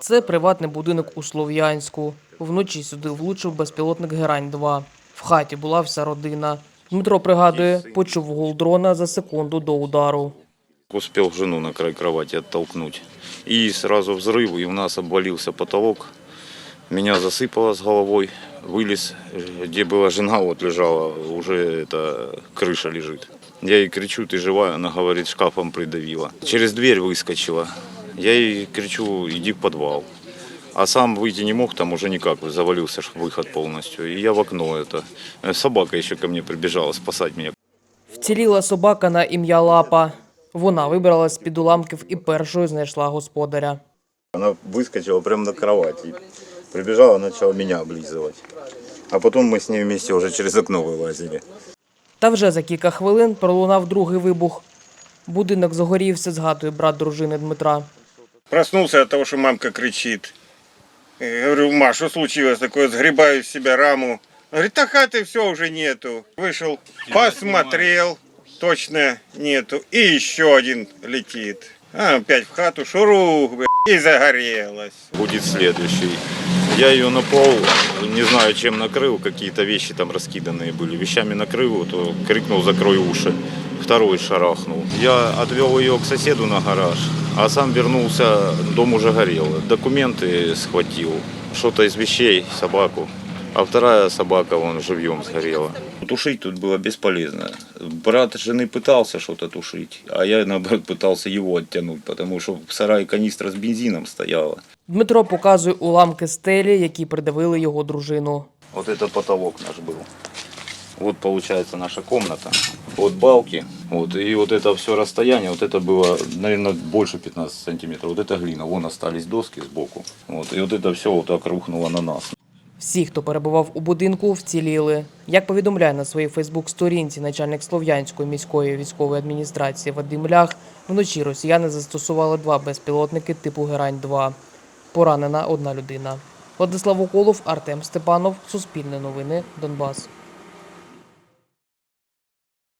Це приватний будинок у Слов'янську. Вночі сюди влучив безпілотник Герань-2. В хаті була вся родина. Дмитро пригадує, почув гул дрона за секунду до удару. Успел жену на край кровати оттолкнуть. И сразу взрыв, и у нас обвалился потолок. Меня засыпало с головой. Вылез, э, где была жена, вот лежала, уже это крыша лежит. Я ей кричу, ты живая? Она говорит, шкафом придавила. Через дверь выскочила. Я ей кричу, иди в подвал. А сам выйти не мог, там уже никак, завалился ж выход полностью. И я в окно это. Э, Собака еще ко мне прибежала спасать меня. Вціліла собака на ім'я Лапа. Вона вибралась з-під уламків і першою знайшла господаря. Она выскочила прямо на кровати. Прибежала, начала меня облизывать. А потом мы с ней вместе уже через окно вылазили. Та вже за кілька хвилин пролунав другий вибух. Будинок загорівся, згадує брат дружини Дмитра. Проснулся от того, что мамка кричит. Я говорю, Маш, что случилось такое? Сгребаю из себя раму. Говорит, а хаты все уже нету. Вышел, посмотрел, точно нету. И еще один летит. А, опять в хату, шурух, бля, и загорелась. Будет следующий. Я ее на пол, не знаю чем накрыл, какие-то вещи там раскиданные были. Вещами накрыл, то крикнул закрой уши. Второй шарахнул. Я отвел ее к соседу на гараж, а сам вернулся, дом уже горел. Документы схватил, что-то из вещей, собаку. А вторая собака, вон, живьем сгорела. Тушить тут было бесполезно. Брат жены пытался что-то тушить, а я, наоборот, пытался его оттянуть, потому что в сарае канистра с бензином стояла. Дмитро показує уламки стелі, які придавили його дружину. Вот это потолок наш был. Вот получается наша комната. Вот балки. Вот, и вот это все расстояние, вот это было, наверное, больше 15 сантиметров. Вот это глина. Вон остались доски сбоку. Вот, и вот это все вот так рухнуло на нас. Всі, хто перебував у будинку, вціліли. Як повідомляє на своїй Фейсбук-сторінці начальник Слов'янської міської військової адміністрації Вадим Лях, вночі росіяни застосували два безпілотники типу Герань-2. Поранена одна людина. Владислав Уколов, Артем Степанов, Суспільне новини, Донбас.